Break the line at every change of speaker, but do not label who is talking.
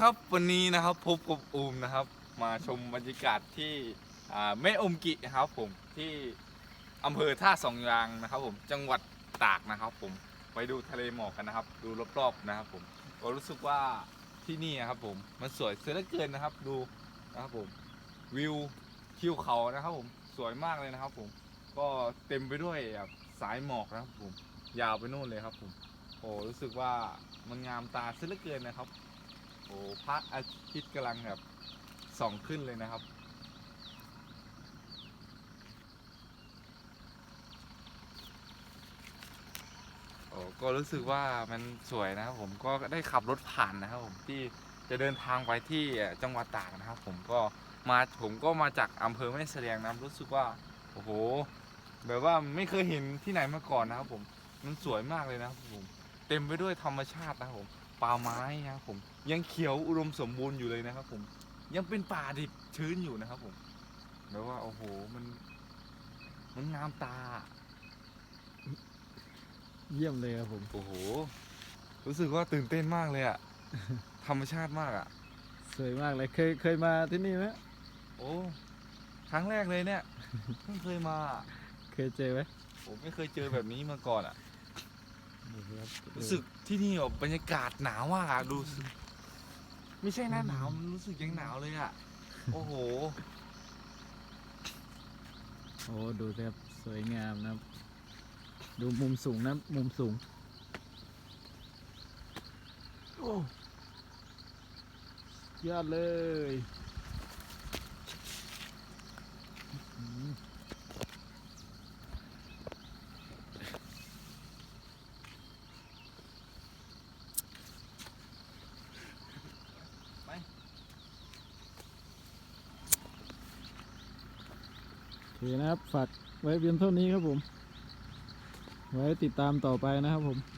ครับวันนี้นะครับพบกับอูมนะครับ มาชมบรรยากาศที่อ่าแม่อมกินะครับผมที่อำเภอท่าสองยางนะครับ ผมจังหวัดตากนะครับ ผมไปดูทะเลหมอกกันนะครับ ดูรอบๆนะครับ ผมก็รู้สึกว่าที่นี่นะครับผมมันสวยเสียเหลือเกินนะครับ ดูนะครับผมวิวทิวเขานะครับ ผมสวยมากเลยนะครับ ผมก็เต็มไปด้วยแบบสายหมอกนะครับ ผมยาวไปนู่นเลยครับ ผมโอ้รู้สึกว่ามันงามตาเสียเหลือเกินนะครับ โอ้พระอาทิตย์กำลังแบบส่องขึ้นเลยนะครับ โอ้ก็รู้สึกว่ามันสวยนะครับผมก็ได้ขับรถผ่านนะครับผมที่จะเดินทางไปที่จังหวัดตากนะครับผมก็มาผมก็มาจากอำเภอแม่เสลียงนะรู้สึกว่าโอ้โหแบบว่าไม่เคยเห็นที่ไหนมาก่อนนะครับผมมันสวยมากเลยนะครับผมเต็มไปด้วยธรรมชาตินะครับผม ป่าไม้นะครับผมยังเขียวอุดมสมบูรณ์อยู่เลยนะครับ ผมยังเป็นป่าดิบชื้นอยู่นะครับผมแบบว่าโอ้โหมัน มันงามตา
เยี่ยมเลยครับผม
โอ้โห รู้สึกว่าตื่นเต้นมากเลยอะธรรมชาติมากอะ
สวยมากเลยเคยเคยมาที่นี่ไหม
โอ้ครั้งแรกเลยเนี่ยเพิ่งเคยมาอะ
เคยเจอไหม
ผมไม่เคยเจอแบบนี้มาก่อนอะ
นี่ค รับ
รู้สึกที่นี่แบบบรรยากาศหนาวมากอะดูสิไม่ใช่หน้าหนาวมันรู้สึกยังหนาวเลยอะโอ้โห
โอ้ดูสิครับสวยงามนะครับ ดูมุมสูงนะมุมสูง โอ้ยอดเลย เคนะครับ ฝากไว้เพียงเท่านี้ครับผม ไว้ติดตามต่อไปนะครับผม